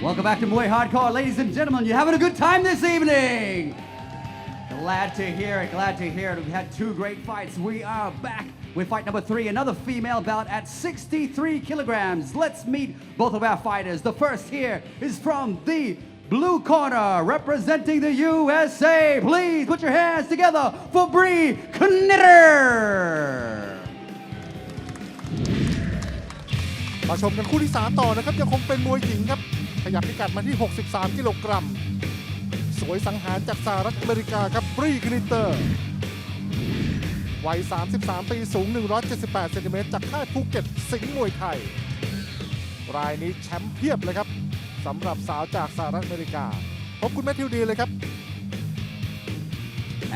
Welcome back to Muay Hardcore, ladies and gentlemen. You having a good time this evening? Glad to hear it. Glad to hear it. We've had two great fights. We are back with fight number three, another female bout at 63 kilograms. Let's meet both of our fighters. The first here is from the blue corner, representing the USA. Please put your hands together for Bree Knitter. มาชมกันคู่ที่ 3 ต่อนะครับ ยังคงเป็นมวยหญิงครับ ขยับพิกัดมาที่ 63 กิโลกรัม สวยสังหารจากสหรัฐอเมริกาครับบรีคลินเตอร์ วัย 33 ปีสูง 178 เซนติเมตรจากค่ายภูเก็ตสิงห์มวยไทย รายนี้แชมป์เพียบเลยครับสำหรับสาวจากสหรัฐอเมริกา พบคุณแมทธิวดีเลยครับ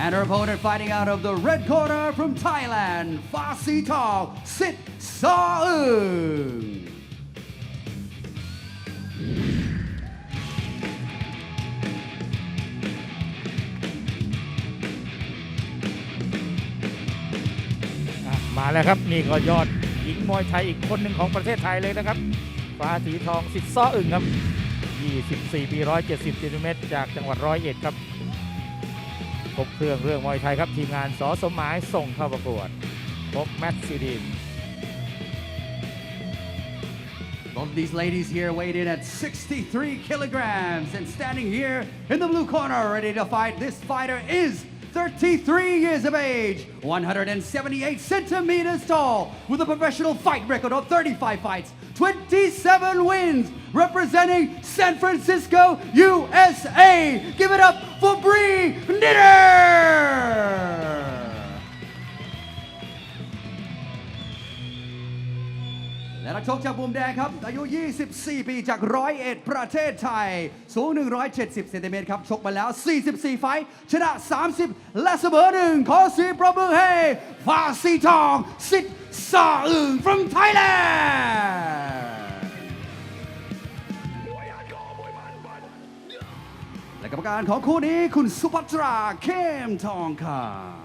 And her opponent fighting out of the red corner from Thailand, Fasi Tall, Sit Saung. มาแล้วครับ นี่ก็ยอดหญิงมวยไทยอีกคนหนึ่งของประเทศไทยเลยนะครับ ฟ้าสีทองสิทธิ์ซ้ออึ่งครับ 24 ปี 170ซนเมตรจากจังหวัดร้อยเอ็ดครับครบเครื่องเรื่องมวยไทยครับ ทีมงานสอสมหมายส่งเข้าประกวดพบแมตซีดิน Both these ladies here weighed in at 63 kilograms. And standing here in the blue corner, ready to fight, this fighter is 33 years of age, 178 centimeters tall, with a professional fight record of 35 fights, 27 wins, representing San Francisco, USA. Give it up for Bree Knitter! และนักชกจากมุมแดงครับ อายุ 24 ปีจากร้อยเอ็ดประเทศไทย สูง 170 เซนติเมตรครับ ชกมาแล้ว 44 ไฟชนะ 30 และเสมอหนึ่งขอเสียงประมือให้ฟ้าสีทองสิทธิ์ซาอึง from Thailand และกรรมการของคู่นี้คุณสุภัตราเข้มทองคำ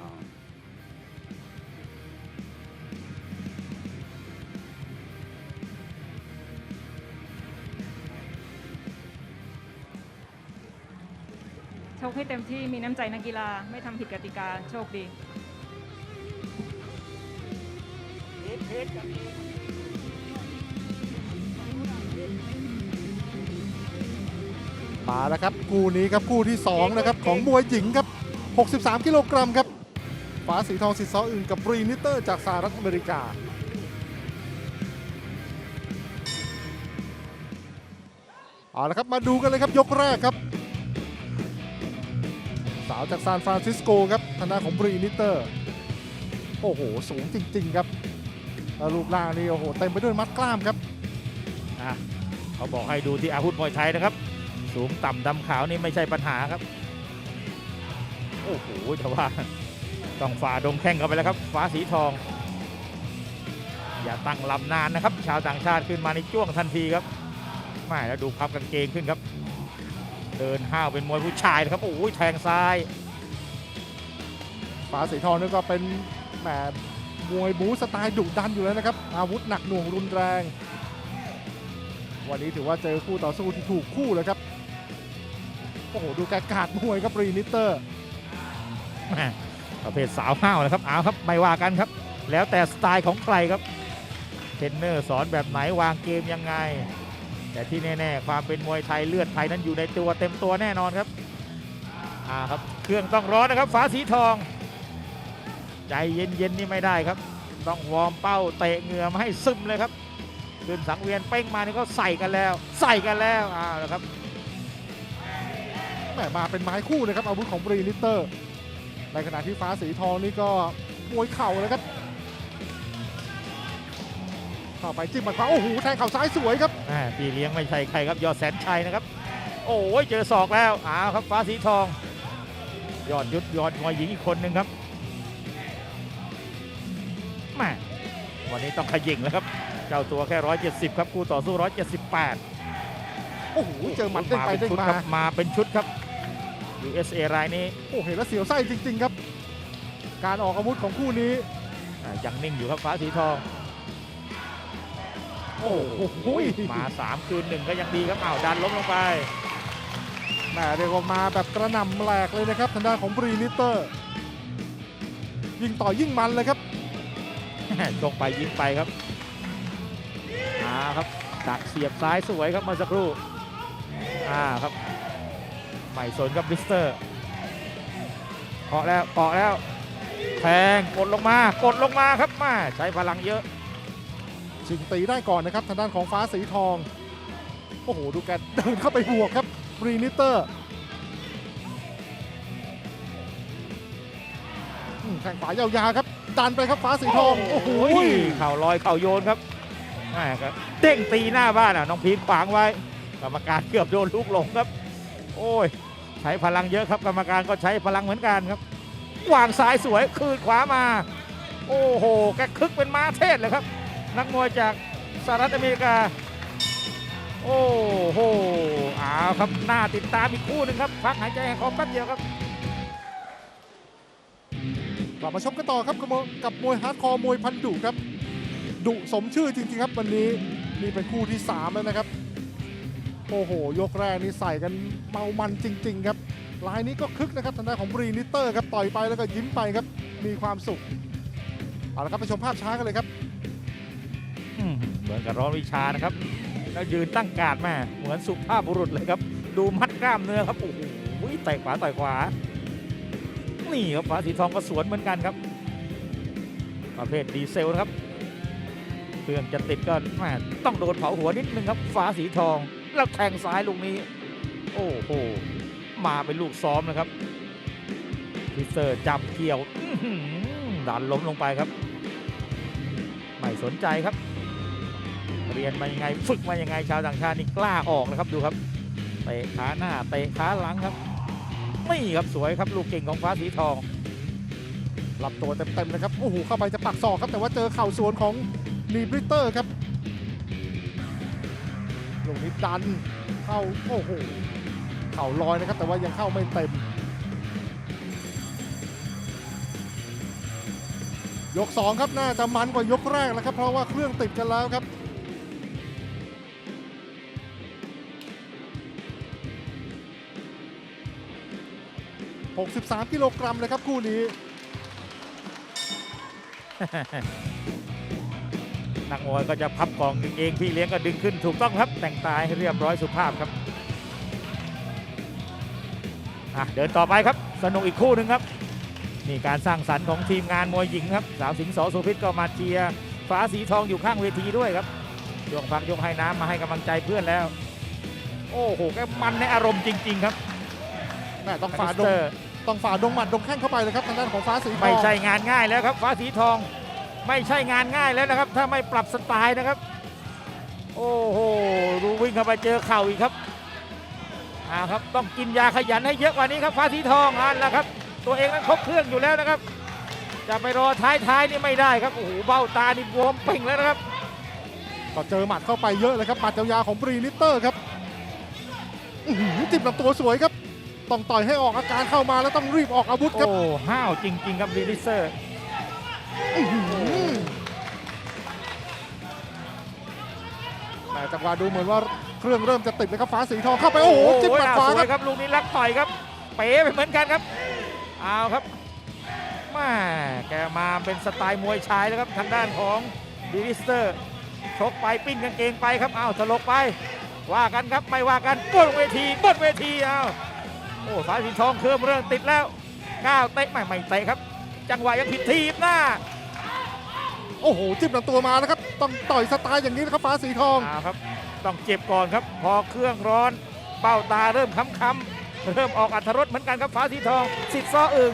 กให้เต็มที่มีน้ำใจนักกีฬาไม่ทำผิดกติกาโชคดีมาแล้วครับคู่นี้ครับคู่ที่2นะครับของมวยหญิงครับ 63 กิโลกรัมครับฟ้าสีทองสิทธิ์ซออื่นกับรีนิเตอร์จากสหรัฐอเมริกาเอาละครับมาดูกันเลยครับยกแรกครับาวจากซานฟรานซิสโกครับทางด้านของบรีนิเตอร์ โอ้โห สูงจริง ๆ ครับแล้วรูปร่างนี่โอ้โหเต็มไปด้วยมัดกล้ามครับอะเขาบอกให้ดูที่อาวุธมวยไทยนะครับ สูงต่ำดำขาวนี่ไม่ใช่ปัญหาครับ โอ้โหแต่ว่าต้องฝ่าดงแข้งเข้าไปแล้วครับ ฟ้าสีทอง อย่าตั้งลำนานนะครับ ชาวต่างชาติขึ้นมาในจ้วงทันทีครับไม่แล้วดูพับกางเกงขึ้นครับ เดินห้าวเป็นมวยผู้ชายนะครับโอ้ยแทงซ้ายฟ้าสีทองนี่ก็เป็นแหมมวยบูสไตล์ดุดันอยู่แล้วนะครับ อาวุธหนักหน่วงรุนแรง วันนี้ถือว่าเจอคู่ต่อสู้ที่ถูกคู่เลยครับโอ้โหดูแกกาดมวยครับรีนิเตอร์แม่ประเภทสาวห้าวนะครับเอาครับไม่ว่ากันครับ แล้วแต่สไตล์ของใครครับเทรนเนอร์สอนแบบไหนวางเกมยังไง แต่ที่แน่ๆ ความเป็นมวยไทยเลือดไทยนั้นอยู่ในตัวเต็มตัวแน่นอนครับอ่าครับเครื่องต้องร้อนนะครับฟ้าสีทอง ใจเย็นๆนี่ไม่ได้ครับ ต้องวอร์มเป้าเตะเหงื่อมาให้ซึมเลยครับขึ้นสังเวียนเป้งมานี่ก็ใส่กันแล้ว ใส่กันแล้วอ่าวครับแหมมาเป็นไม้คู่นะครับอาวุธของบรีนิเตอร์ ในขณะที่ฟ้าสีทองนี่ก็มวยเข่าเลยครับ เข้าไปจิ้มหมัดขวาโอ้โหแทงเข่าซ้ายสวยครับอ่าพี่เลี้ยงไม่ใช่ใครครับยอดแสนชัยนะครับ โอ้ยเจอศอกแล้วอ้าวครับฟ้าสีทอง ยอดยุดยอดมวยหญิงอีกคนหนึ่งครับแม่วันนี้ต้องขยิงแล้วครับ เจ้าตัวแค่ 170 ครับคู่ต่อสู้ 178 โอ้โหเจอหมัดเด้งไปเป็นเด้งชุดมาครับมาเป็นชุดครับ USA รายนี้โอ้เห็นแล้วเสียวไส้จริง ๆ ครับ การออกอาวุธของคู่นี้ อ่ายังนิ่งอยู่ครับฟ้าสีทอง โอ้โหมาสามคืนหนึ่งก็ยังดีครับอ้าวดันล้มลงไปแหม่เรียกว่ามาแบบกระหน่ำแหลกเลยนะครับทางด้านของบรีนิเตอร์ ยิงต่อยิ่งมันเลยครับชกไปยิงไปครับอ่าครับดักเสียบซ้ายสวยครับเมื่อสักครู่อ่าครับไม่สนครับบิสเตอร์เกาะแล้วเกาะแล้วแทงกดลงมากดลงมาครับมาใช้พลังเยอะ ชิงตีได้ก่อนนะครับทางด้านของฟ้าสีทอง โอ้โห ดูแกเดินเข้าไปบวกครับรีนิเตอร์แข้งขวายาวๆครับ ดันไปครับฟ้าสีทองโอ้โหเข่าลอยเข่าโยนครับแม่ครับเด้งตีหน้าบ้านอะน้องพีทขวางไว้ กรรมการเกือบโดนลูกหลงครับ โอ้ย ใช้พลังเยอะครับ กรรมการก็ใช้พลังเหมือนกันครับ วางซ้ายสวยคืนขวามา โอ้โหแกคึกเป็นม้าเทศเลยครับ นักมวยจากสหรัฐอเมริกา โอ้โหเอาครับหน้าติดตามอีกคู่หนึ่งครับพักหายใจให้คอแป๊บเดียวครับกลับมาชมกันต่อครับกับมวยฮาร์ดคอร์มวยพันดุครับ ดุสมชื่อจริงๆครับวันนี้นี่เป็นคู่ที่ 3 แล้วนะครับ โอ้โห ยกแรกนี่ใส่กันเมามันจริง ๆ ครับลายนี้ก็คึกนะครับทางด้านของบรีนิเตอร์ครับต่อยไปแล้วก็ยิ้มไปครับมีความสุขเอาละครับไปชมภาพช้ากันเลยครับ มเหมือนกับร้อนวิชานะครับ แล้วยืนตั้งการดแม่เหมือนสุภาพบุรุษเลยครับ ดูมัดกล้ามเนื้อครับโอ้โหเตะขวาต่อยขวา นี่ครับฟ้าสีทองก็สวนเหมือนกันครับ ประเภทดีเซลนะครับเครื่องจะติดก็แม่ต้องโดนเผาหัวนิดนึงครับฟ้าสีทอง แล้วแทงซ้ายลูกนี้ โอ้โหมาเป็นลูกซ้อมนะครับพิเซอร์จับเกี่ยวดันล้มลงไปครับ ไม่สนใจครับ เรียนมายังไง ฝึกมายังไงชาวต่างชาตินี่กล้าออกนะครับดูครับเตะขาหน้าเตะขาหลังครับนี่ครับสวยครับลูกเก่งของฟ้าสีทองรับตัวเต็มๆนะครับโอ้โหเข้าไปจะปักศอกครับแต่ว่าเจอเข่าสวนของนีบริเตอร์ครับลูกนี้ดันเข้าโอ้โหเข่าลอยนะครับ แต่ว่ายังเข้าไม่เต็ม ยก 2 ครับน่าจะมันกว่ายกแรกแล้วครับ เพราะว่าเครื่องติดกันแล้วครับ 63 กิโลกรัมเลยครับคู่นี้นักมวยก็จะพับกองกางเองพี่เลี้ยงก็ดึงขึ้นถูกต้องครับ แต่งตายให้เรียบร้อยสุภาพครับอะเดินต่อไปครับ สนุกอีกคู่หนึ่งครับ นี่การสร้างสรรค์ของทีมงานมวยหญิงครับ สาวสิงห์สอสุพิษก็มาเชียร์ฟ้าสีทองอยู่ข้างเวทีด้วยครับยกพักยกให้น้ำมาให้กำลังใจเพื่อนแล้ว โอ้โหแกมันในอารมณ์จริง ๆ ครับแม่ต้องมิฝ่าสดเตงอร์ ต้องฝ่าดงหมัดดงแข้งเข้าไปเลยครับทางด้านของฟ้าสีทองไม่ใช่งานง่ายแล้วครับ ฟ้าสีทอง ไม่ใช่งานง่ายแล้วนะครับ ถ้าไม่ปรับสไตล์นะครับ โอ้โหดูวิ่งเข้าไปเจอเข่าอีกครับอ่าครับต้องกินยาขยันให้เยอะกว่านี้ครับ ฟ้าสีทองอันละครับ ตัวเองนั้นครบเครื่องอยู่แล้วนะครับ จะไปรอท้ายๆนี่ไม่ได้ครับโอ้โหเบ้าตานี่บวมเป่งแล้วนะครับก็เจอหมัดเข้าไปเยอะเลยครับหมัดยาวๆของบรีนิเตอร์ครับอื้อหือจิบลำตัวสวยครับ ต้องต่อยให้ออกอาการเข้ามาแล้วต้องรีบออกอาวุธครับ โอ้ห้าวจริง ๆ ครับดีลิเซอร์อื้อหือแต่จังหวะดูเหมือนว่าเครื่องเริ่มจะติดเลยครับฟ้าสีทองเข้าไปโอ้โหจิ้มหมัดขวาสควยรับครับ ลูกนี้ลักต่อยครับ เป๋ไปเหมือนกันครับเอาครับแมาแกมาเป็นสไตล์มวยชายแล้วครับทางด้านของดีลิสเตอร์ชกไปปิ้นกางเกงไปครับเอาสลบไป ว่ากันครับไม่ว่ากันบนเวทีบนเวทีเอา โอ้สายสีทองเครื่องเริ่มติดแล้วก้าวเตะไม่ไม่เตะครับ จังหวะยังผิดทีบหน้า โอ้โหจิ้มลำตัวมาแล้วครับ ต้องต่อยสไตล์อย่างนี้นะครับฟ้าสีทองเอาครับ ต้องเจ็บก่อนครับ พอเครื่องร้อนเบ้าตาเริ่มค้ำๆเริ่มออกอัธรสเหมือนกันครับฟ้าสีทองสิทธิ์ซ้ออึง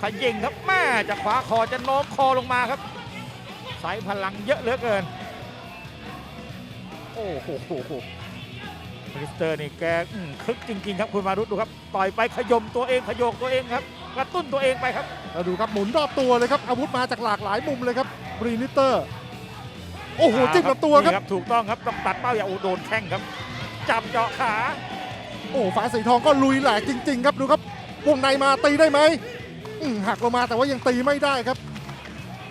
ขยิงครับแม่จากขวาคอจะโน้มคอลงมาครับใส่พลังเยอะเหลือเกิน โอ้โห มิสเตอร์นี่แกอื้อคึกจริงๆครับคุณมารุตดูครับ ต่อยไปขยมตัวเองขยโยกตัวเองครับกระตุ้นตัวเองไปครับเราดูครับหมุนรอบตัวเลยครับ อาวุธมาจากหลากหลายมุมเลยครับบรีนิเตอร์ โอ้โหจิ้มลำตัวครับนี่ถูกต้องครับต้องตัดเป้าอย่าโอโดนแข้งครับ จับเจาะขา โอ้ฟ้าสีทองก็ลุยแหลกจริง ๆ ครับดูครับวงในมาตีได้ไหมอืมหักลงมาแต่ว่ายังตีไม่ได้ครับ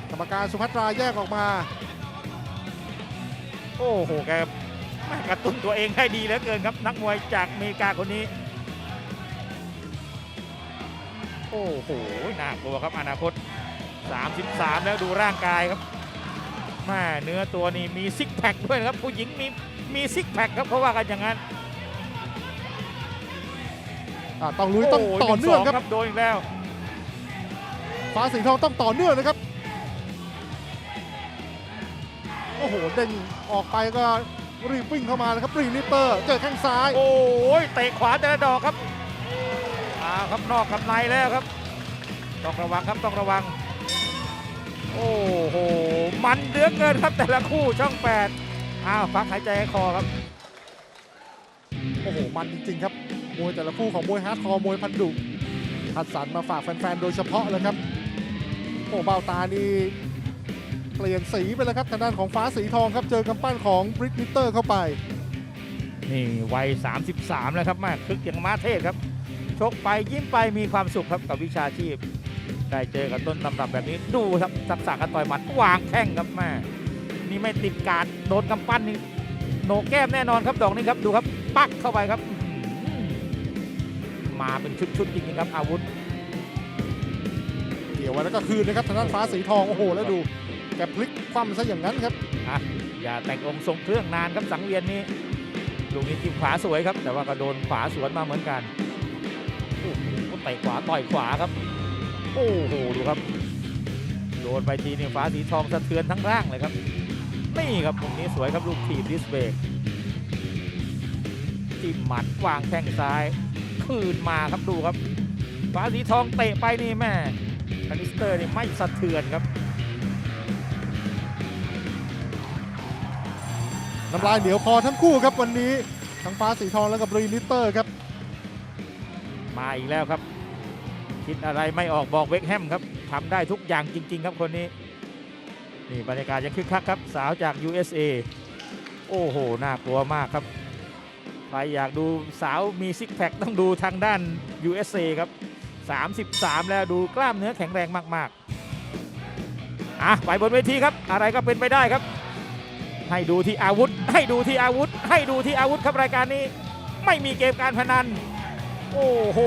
กรรมการสุภัตราแยกออกมา โอ้โหแกแม่ กระตุ้นตัวเองให้ดีเหลือเกินครับ นักมวยจากอเมริกาคนนี้ โอ้โหน่ากลัวครับอนาคต 33 แล้วดูร่างกายครับแม่เนื้อตัวนี่มีซิกแพคด้วยนะครับ ผู้หญิงมีมีซิกแพคครับเพราะว่ากันอย่างนั้นอะต้องลุยต้องโโหต่อเนื่องหครับสโดนอีกแล้ว ฟ้าสีทองต้องต่อเนื่องนะครับ โอ้โหเด้งออกไปก็ รีบวิ่งเข้ามานะครับปรีนิเตอร์ เจอแข้งซ้าย โอ้ยเตะขวาแต่ละดอกครับอ้าวครับนอกกับในแล้วครับ ต้องระวังครับต้องระวัง โอ้โหมันเดือเกินครับแต่ละคู่ช่องแปดอ้าวพักหายใจให้คอครับโอ้โหมันจริงๆครับมวยแต่ละคู่ของมวยฮาร์ดคอร์มวยพันดุคัดสรรมาฝากแฟนๆโดยเฉพาะเลยครับโอ้เบ้าตานี่ เปลี่ยนสีไปแล้วครับทางด้านของฟ้าสีทองครับเจอกำปั้นของบริกนิเตอร์เข้าไป นี่วัย 33 แล้วครับแม่คึกอย่างม้าเทศครับ ชกไปยิ้มไปมีความสุขครับกับวิชาชีพ ได้เจอกับต้นตำรับแบบนี้ดูครับทักษะการต่อยหมัดวางแข้งครับแม่นี่ไม่ติดการดโดนกำปั้นนี่โหนกแก้มแน่นอนครับดอกนี้ครับดูครับปักเข้าไปครับอื้อหือมาเป็นชุดๆจริงๆครับอาวุธเกี่ยวไว้แล้วก็คืนนะครับทางด้านฟ้าสีทองโอ้โหแล้วดู แกพลิกคว่ำซะอย่างนั้นครับอะอย่าแต่งองค์ทรงเครื่องนานครับสังเวียนนี้ลูกนี้จิ้มขวาสวยครับ แต่ว่าก็โดนขวาสวนมาเหมือนกันโอ้โหเตะขวาต่อยขวาครับ โอ้โหดูครับโดนไปทีนี่ฟ้าสีทองสะเทือนทั้งร่างเลยครับนี่ครับตรงนี้สวยครับลูกทีบดิสเบกจิ้มหมัดวางแข้งซ้าย คืนมาครับดูครับฟ้าสีทองเตะไปนี่แม่คานิสเตอร์นี่ไม่สะเทือนครับ น้ำลายเหนียวคอทั้งคู่ครับวันนี้ทั้งฟ้าสีทองแล้วก็บรีนิเตอร์ครับ มาอีกแล้วครับ คิดอะไรไม่ออกบอกเวกแฮมครับทำได้ทุกอย่างจริง ๆ ครับคนนี้ นี่บรรยากาศยังคึกคักครับ สาวจาก USA โอ้โห น่ากลัวมากครับ ใครอยากดูสาวมีซิกแพคต้องดูทางด้าน USA ครับ 33 แล้วดูกล้ามเนื้อแข็งแรงมาก ๆ อะ ไปบนเวทีครับ อะไรก็เป็นไปได้ครับ ให้ดูที่อาวุธ ให้ดูที่อาวุธ ให้ดูที่อาวุธครับรายการนี้ ไม่มีเกมการพนัน โอ้โห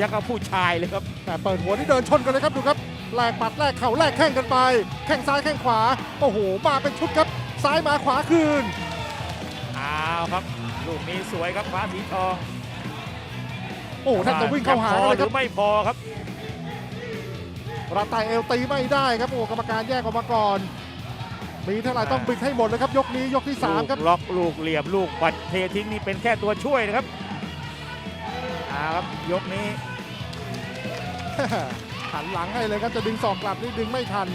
ยังกับผู้ชายเลยครับแต่เปิดหัวที่เดินชนกันเลยครับดูครับแลกปัดแลกเข่าแลกแข้งกันไป แข้งซ้ายแข้งขวา โอ้โหมาเป็นชุดครับ ซ้ายมาขวาคืนอ้าวครับลูกนี้สวยครับฟ้าสีทอง โอ้โหแทบจะวิ่งเข้าหากันเลยหครืรับอไม่พอครับระตายเอวตีไม่ได้ครับโอ้กรรมการแยกออกมาก่อน มีเท่าไหร่ต้องบิดให้หมดเลยครับ ยกนี้ยกที่3ครับลูกล็อกลูกเหลี่ยมลูกปัดเททิ้งนี่เป็นแค่ตัวช่วยนะครับอ้าวครับยกนี้หันหลังให้เลยครับจะดึงศอกกลับนี่ดึงไม่ทัน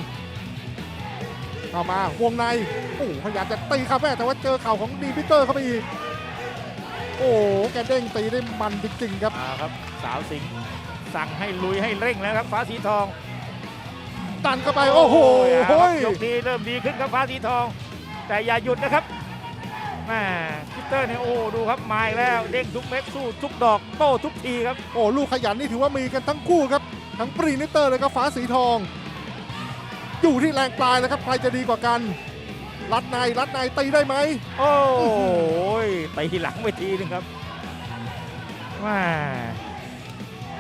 เข้ามาวงในโอ้โหพยายามจะตีครับแม่แต่ว่าเจอเข่าของดีพิเตอร์เข้าไปอีกโอ้โหแกเด้งตีได้มันจริงๆครับอ้าวครับ สาวสิงห์สั่งให้ลุยให้เร่งแล้วครับฟ้าสีทอง ดันเข้าไป โอ้โหเาครับยกนี้เริ่มดีขึ้นครับฟ้าสีทอง แต่อย่าหยุดนะครับแม่พิเตอร์เนี่ยโอ้ดูครับมาอีกแล้วเด้งทุกเม็ดสู้ทุกดอกโต้ทุกทีครับ โอ้ลูกขยันนี่ถือว่ามีกันทั้งคู่ครับ ทั้งปรีนิเตอร์เลยก็ฟ้าสีทอง อยู่ที่แรงปลายแล้วครับใครจะดีกว่ากัน รัดในรัดในตีได้ไหมโอ้ยตีหลังไปทีหนึงครับว้า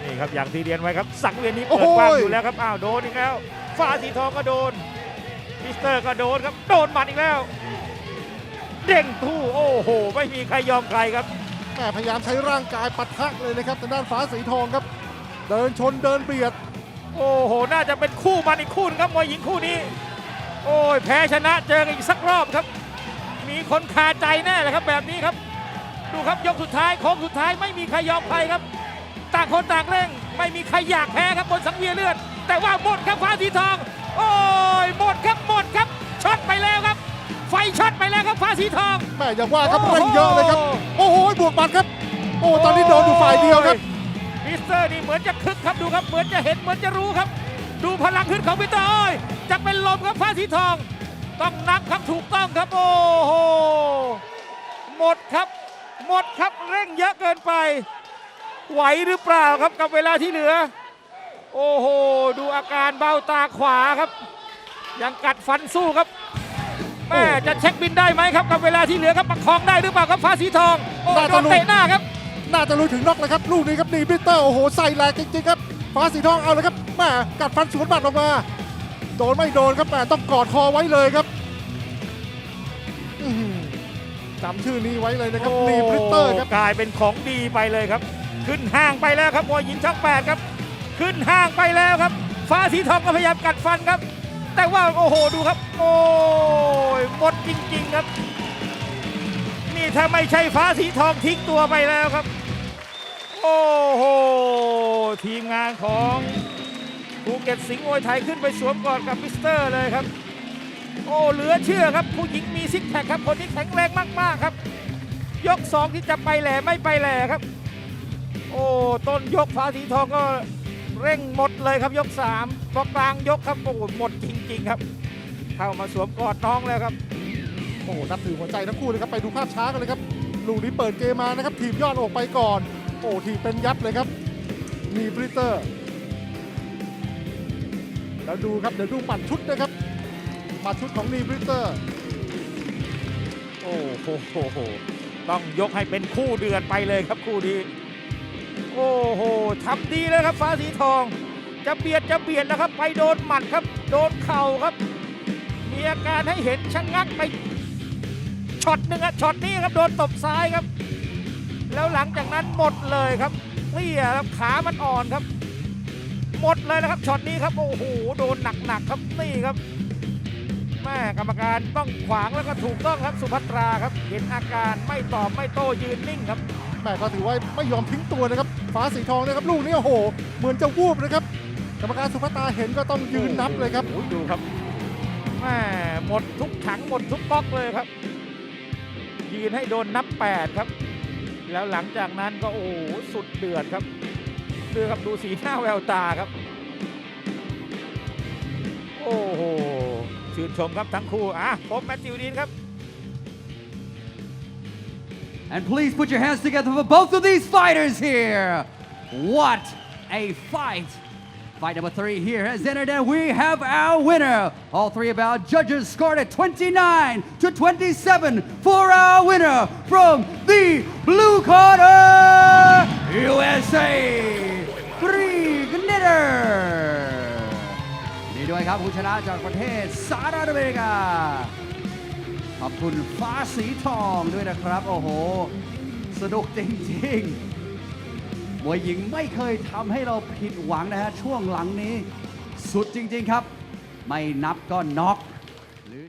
นี่ครับอย่างที่เรียนไว้ครับ สังเวียนนี้เปิดกว้างอยู่แล้วครับอ้าวโดนอีกแล้ว ฟ้าสีทองก็โดนพิสเตอร์ก็โดนครับ โดนหมัดอีกแล้ว เด้งทู่โอ้โห ไม่มีใครยอมใครครับแม่พยายามใช้ร่างกายปะทะเลยนะครับทางด้านฟ้าสีทองครับ เดินชนเดินเบียด โอ้โห น่าจะเป็นคู่มันอีกคู่หนึงครับมวยหญิงคู่นี้ โอ้ยแพ้ชนะเจอกันอีกสักรอบครับ มีคนคาใจแน่เลยครับแบบนี้ครับ ดูครับยกสุดท้ายโค้งสุดท้ายไม่มีใครยอมใครครับ ต่างคนต่างเร่ง ไม่มีใครอยากแพ้ครับบนสังเวียนเลือด แต่ว่าหมดครับฟ้าสีทอง โอ้ยหมดครับหมดครับช็อตไปแล้วครับ ไฟช็อตไปแล้วครับฟ้าสีทอง แม่อย่าว่าครับโอ้โห เร่งเยอะเลยครับ โอ้โหบวกบัดครับ โอ้ตอนนี้โดนอยู่ฝ่ายเดียวครับ มิสเตอร์นี่เหมือนจะคึกครับดูครับ เหมือนจะเห็นเหมือนจะรู้ครับ ดูพลังขึ้นของมิสเตอร์โอ้ยจะเป็นลมครับฟ้าสีทอง ต้องนับครับถูกต้องครับโอ้โหหมดครับ หมดครับเร่งเยอะเกินไป ไหวหรือเปล่าครับกับเวลาที่เหลือ โอ้โห ดูอาการเบ้าตาขวาครับ ยังกัดฟันสู้ครับแม่จะเช็คบินได้ไหมครับกับเวลาที่เหลือครับประคองได้หรือเปล่าครับฟ้าสีทองโอ้น่าโดจะนลุ้นเตะหน้าครับ น่าจะลุยถึงน็อกเลยครับ ลูกนี้ครับนีบริเตอร์โอ้โหใส่แรงจริงๆครับฟ้าสีทองเอาเลยครับแม่กัดฟันสวนบัตรออกมา โดนไม่โดนครับแม่ต้องกอดคอไว้เลยครับอื้อหือจำชื่อนี้ไว้เลยนะครับนีบริเตอร์ครับกลายเป็นของดีไปเลยครับ ขึ้นห้างไปแล้วครับมวยหญิงช่องแปดครับ ขึ้นห้างไปแล้วครับ ฟ้าสีทองก็พยายามกัดฟันครับ แต่ว่าโอ้โหดูครับ โอ้ยหมดจริง ๆครับ นี่ถ้าไม่ใช่ฟ้าสีทองทิ้งตัวไปแล้วครับ โอ้โหทีมงานของภูเก็ตสิงห์มวยไทยขึ้นไปสวมกอดกับมิสเตอร์เลยครับ โอ้เหลือเชื่อครับ ผู้หญิงมีซิกแพคครับคนนี้แข็งแรงมากๆครับ ยกสองที่จะไปแหล่ไม่ไปแหล่ครับ โอ้ต้นยกฟ้าสีทองก็ เร่งหมดเลยครับยกสามพอกลางยกครับโอ้หมดจริง ๆ ครับ เข้ามาสวมกอดน้องแล้วครับ โอ้โหนับถือหัวใจทั้งคู่เลยครับไปดูภาพช้ากันเลยครับลูกนี้เปิดเกมมานะครับทีมยอดออกไปก่อน โอ้ทีมเป็นยับเลยครับ มีบริเตอร์ แล้วดูครับเดี๋ยวดูหมัดชุดนะครับหมัดชุดของนีบริเตอร์ โอ้โหต้องยกให้เป็นคู่เดือดไปเลยครับคู่นี้ โอ้โหทำดีแล้วครับฟ้าสีทอง จะเบียดจะเบียดนะครับ ไปโดนหมัดครับ โดนเข่าครับ มีอาการให้เห็นชะงักไปช็อตหนึ่งอะช็อตนี้ครับโดนตบซ้ายครับ แล้วหลังจากนั้นหมดเลยครับเตี้ยครับขามันอ่อนครับ หมดเลยนะครับช็อตนี้ครับโอ้โหโดนหนักๆครับนี่ครับแม่กรรมการต้องขวางแล้วก็ถูกต้องครับสุภัตราครับ เห็นอาการไม่ตอบไม่โต้ยืนนิ่งครับแม่ก็ถือว่าไม่ยอมทิ้งตัวนะครับ ฟ้าสีทองนะครับลูกนี้โอ้โห เหมือนจะวูบนะครับกรรมการสุภาตาเห็นก็ต้องยืนนับเลยครับโอ้โหดูครับแม่หมดทุกถังหมดทุกก๊อกเลยครับ ยืนให้โดนนับ 8 ครับ แล้วหลังจากนั้นก็โอ้โหสุดเดือดครับดูครับดูสีหน้าแววตาครับ โอ้โหชื่นชมครับทั้งคู่อะผมแมตติวดีนครับ And please put your hands together for both of these fighters here. What a fight. Fight number three here has entered, and we have our winner. All three of our judges scored at 29 to 27 for our winner from the blue corner, USA, Three Knitter. นี่ด้วยครับผู้ชนะจากประเทศสหรัฐอเมริกา ขอบคุณฟ้าสีทองด้วยนะครับ โอ้โห สนุกจริงๆมวยหญิงไม่เคยทำให้เราผิดหวังนะฮะ ช่วงหลังนี้ สุดจริง ๆครับ ไม่นับก็น็อกหรือ